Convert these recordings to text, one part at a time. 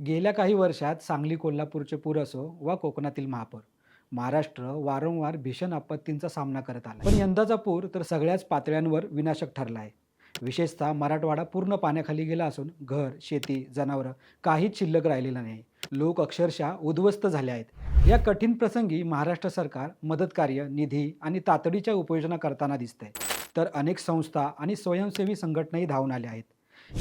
गेल्या काही वर्षात सांगली कोल्हापूरचे पूर असो वा कोकणातील महापूर महाराष्ट्र वारंवार भीषण आपत्तींचा सामना करत आला. पण यंदाचा पूर तर सगळ्याच पातळ्यांवर विनाशक ठरला आहे विशेषतः मराठवाडा पूर्ण पाण्याखाली गेला असून घर शेती जनावरं काहीच शिल्लक राहिलेलं नाही. लोक अक्षरशः उद्ध्वस्त झाले आहेत. या कठीण प्रसंगी महाराष्ट्र सरकार मदतकार्य निधी आणि तातडीच्या उपाययोजना करताना दिसत आहे तर अनेक संस्था आणि स्वयंसेवी संघटनाही धावून आल्या आहेत.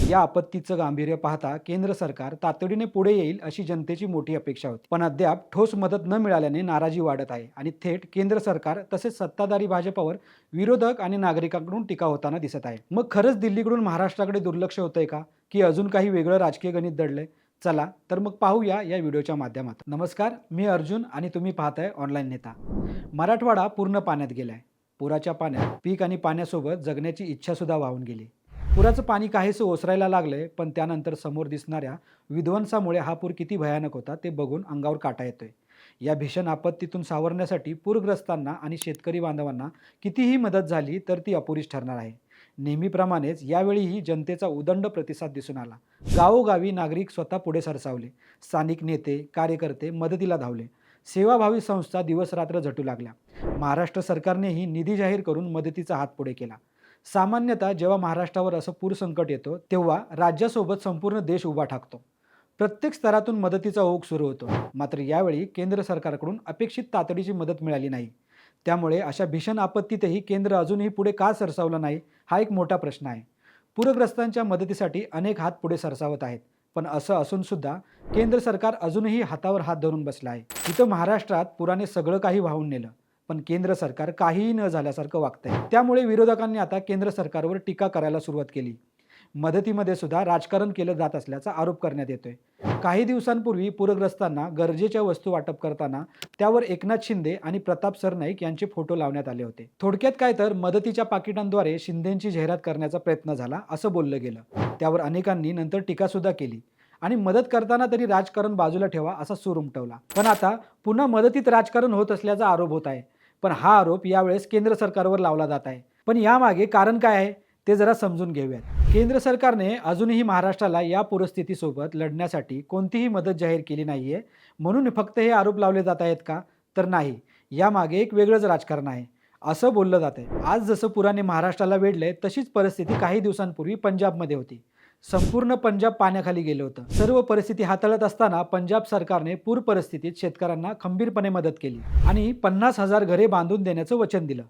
या आपत्तीचं गांभीर्य पाहता केंद्र सरकार तातडीने पुढे येईल अशी जनतेची मोठी अपेक्षा होती. पण अद्याप ठोस मदत न मिळाल्याने नाराजी वाढत आहे आणि थेट केंद्र सरकार तसेच सत्ताधारी भाजपावर विरोधक आणि नागरिकांकडून टीका होताना दिसत आहे. मग खरंच दिल्लीकडून महाराष्ट्राकडे दुर्लक्ष होतंय का? की अजून काही वेगळं राजकीय गणित दडलंय? चला तर मग पाहूया या व्हिडिओच्या माध्यमातून. नमस्कार मी अर्जुन आणि तुम्ही पाहताय ऑनलाईन नेता. मराठवाडा पूर्ण पाण्यात गेलाय. पुराच्या पाण्यात पीक आणि पाण्यासोबत जगण्याची इच्छा सुद्धा वाहून गेली. पुराचं पाणी काहीसं ओसरायला लागलंय पण त्यानंतर समोर दिसणाऱ्या विध्वंसामुळे हा पूर किती भयानक होता ते बघून अंगावर काटा येतोय. या भीषण आपत्तीतून सावरण्यासाठी पूरग्रस्तांना आणि शेतकरी बांधवांना कितीही मदत झाली तर ती अपुरीच ठरणार आहे. नेहमीप्रमाणेच यावेळीही जनतेचा उदंड प्रतिसाद दिसून आला. गावोगावी नागरिक स्वतः पुढे सरसावले. स्थानिक नेते कार्यकर्ते मदतीला धावले. सेवाभावी संस्था दिवसरात्र झटू लागल्या. महाराष्ट्र सरकारनेही निधी जाहीर करून मदतीचा हात पुढे केला. सामान्यतः जेव्हा महाराष्ट्रावर असं पूर संकट येतो तेव्हा राज्यासोबत संपूर्ण देश उभा ठाकतो. प्रत्येक स्तरातून मदतीचा ओघ सुरू होतो. मात्र यावेळी केंद्र सरकारकडून अपेक्षित तातडीची मदत मिळाली नाही. त्यामुळे अशा भीषण आपत्तीतही केंद्र अजूनही पुढे का सरसावलं नाही हा एक मोठा प्रश्न आहे. पूरग्रस्तांच्या मदतीसाठी अनेक हात पुढे सरसावत आहेत पण असं असून सुद्धा केंद्र सरकार अजूनही हातावर हात धरून बसलं आहे. इथं महाराष्ट्रात पुराने सगळं काही वाहून नेलं. पण केंद्र सरकार काहीही न झाल्यासारखं वागतंय. त्यामुळे विरोधकांनी आता केंद्र सरकारवर टीका करायला सुरुवात केली. मदतीमध्ये सुद्धा राजकारण केलं जात असल्याचा आरोप करण्यात येतोय. काही दिवसांपूर्वी पूरग्रस्तांना गरजेच्या वस्तू वाटप करताना त्यावर एकनाथ शिंदे आणि प्रताप सरनाईक यांचे फोटो लावण्यात आले होते. थोडक्यात काय तर मदतीच्या पाकिटांद्वारे शिंदेची जाहिरात करण्याचा प्रयत्न झाला असं बोललं गेलं. त्यावर अनेकांनी नंतर टीका सुद्धा केली. आणि मदत करताना तरी राजकारण बाजूला ठेवा असा सूर उमटवला. पण आता पुन्हा मदतीत राजकारण होत असल्याचा आरोप होत आहे. पण हा आरोप यावेळेस केंद्र सरकारवर लावला जात आहे. पण यामागे कारण काय आहे ते जरा समजून घेऊयात. केंद्र सरकारने अजूनही महाराष्ट्राला या पूरस्थितीसोबत लढण्यासाठी कोणतीही मदत जाहीर केली नाही आहे म्हणून फक्त हे आरोप लावले जात आहेत का? तर नाही. यामागे एक वेगळंच राजकारण आहे. असं बोललं जात आहे आज जसं पुराने महाराष्ट्राला वेढलंय तशीच परिस्थिती काही दिवसांपूर्वी पंजाबमध्ये होती. संपूर्ण पंजाब पाण्याखाली गेलं होतं. सर्व परिस्थिती हाताळत असताना पंजाब सरकारने पूर परिस्थितीत शेतकऱ्यांना खंबीरपणे मदत केली आणि पन्नास हजार घरे बांधून देण्याचं वचन दिलं.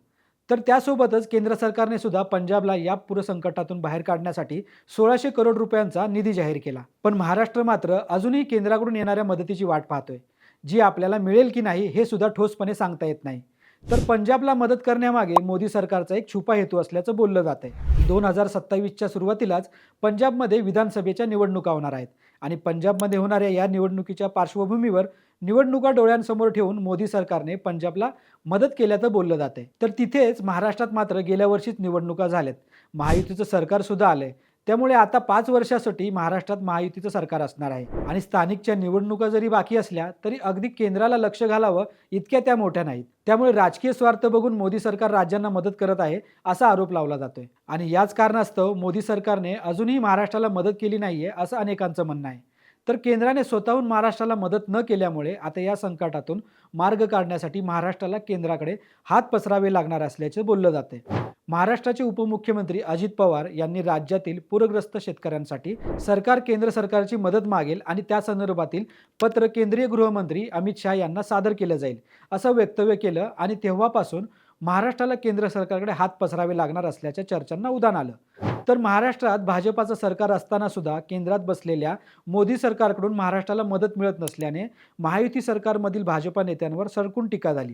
तर त्यासोबतच केंद्र सरकारने सुद्धा पंजाबला या पूरसंकटातून बाहेर काढण्यासाठी सोळाशे करोड रुपयांचा निधी जाहीर केला. पण महाराष्ट्र मात्र अजूनही केंद्राकडून येणाऱ्या मदतीची वाट पाहतोय. जी आपल्याला मिळेल की नाही हे सुद्धा ठोसपणे सांगता येत नाही. तर पंजाबला मदत करण्यामागे मोदी सरकारचा एक छुपा हेतू असल्याचं बोललं जात आहे. दोन हजार सत्तावीसच्या सुरुवातीलाच पंजाबमध्ये विधानसभेच्या निवडणुका होणार आहेत आणि पंजाबमध्ये होणाऱ्या या निवडणुकीच्या पार्श्वभूमीवर निवडणुका डोळ्यांसमोर ठेवून मोदी सरकारने पंजाबला मदत केल्याचं बोललं जाते तर तिथेच महाराष्ट्रात मात्र गेल्या वर्षीच निवडणुका झाल्यात. महायुतीचं सरकार सुद्धा आलंय. त्यामुळे आता पाच वर्षासाठी महाराष्ट्रात महायुतीचं सरकार असणार आहे. आणि स्थानिकच्या निवडणुका जरी बाकी असल्या तरी अगदी केंद्राला लक्ष घालावं इतक्या त्या मोठ्या नाहीत. त्यामुळे राजकीय स्वार्थ बघून मोदी सरकार राज्यांना मदत करत आहे असा आरोप लावला जातोय. आणि याच कारणास्तव मोदी सरकारने अजूनही महाराष्ट्राला मदत केली नाहीये असं अनेकांचं म्हणणं आहे. तर केंद्राने स्वतःहून महाराष्ट्राला मदत न केल्यामुळे आता या संकटातून मार्ग काढण्यासाठी महाराष्ट्राला केंद्राकडे हात पसरावे लागणार असल्याचे बोललं जाते महाराष्ट्राचे उपमुख्यमंत्री अजित पवार यांनी राज्यातील पूरग्रस्त शेतकऱ्यांसाठी सरकार केंद्र सरकारची मदत मागेल आणि त्या संदर्भातील पत्र केंद्रीय गृहमंत्री अमित शहा यांना सादर केलं जाईल असं वक्तव्य केलं आणि तेव्हापासून महाराष्ट्राला केंद्र सरकारकडे हात पसरावे लागणार असल्याच्या चर्चांना उदान आलं. तर महाराष्ट्रात भाजपाचं सरकार असताना सुद्धा केंद्रात बसलेल्या मोदी सरकारकडून महाराष्ट्राला मदत मिळत नसल्याने महायुती सरकारमधील भाजपा नेत्यांवर सरकून टीका झाली.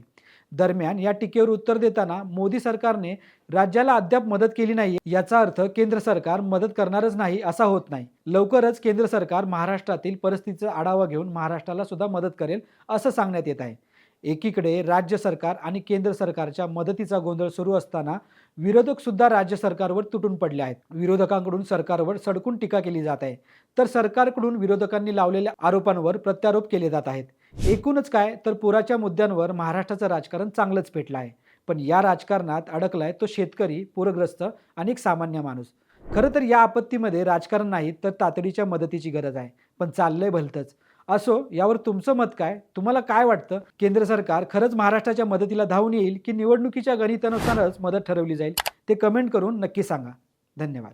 दरम्यान या टीकेवर उत्तर देताना मोदी सरकारने राज्याला अद्याप मदत केली नाही याचा अर्थ केंद्र सरकार मदत करणारच नाही असा होत नाही. लवकरच केंद्र सरकार महाराष्ट्रातील परिस्थितीचा आढावा घेऊन महाराष्ट्राला सुद्धा मदत करेल असं सांगण्यात येत आहे. एकीकडे राज्य सरकार आणि केंद्र सरकारच्या मदतीचा गोंधळ सुरू असताना विरोधक सुद्धा राज्य सरकारवर तुटून पडले आहेत. विरोधकांकडून सरकारवर सडकून टीका केली जात आहे. तर सरकारकडून विरोधकांनी लावलेल्या आरोपांवर प्रत्यारोप केले जात आहेत. एकूणच काय तर पुराच्या मुद्द्यांवर महाराष्ट्राचं राजकारण चांगलंच पेटलं आहे. पण या राजकारणात अडकलाय तो शेतकरी पूरग्रस्त आणि एक सामान्य माणूस. खरं तर या आपत्तीमध्ये राजकारण नाही तर तातडीच्या मदतीची गरज आहे. पण चाललंय भलतंच. असो यावर तुमचं मत काय? तुम्हाला काय वाटतं? केंद्र सरकार खरंच महाराष्ट्राच्या मदतीला धावून येईल की निवडणुकीच्या गणितानुसारच मदत ठरवली जाईल? ते कमेंट करून नक्की सांगा. धन्यवाद.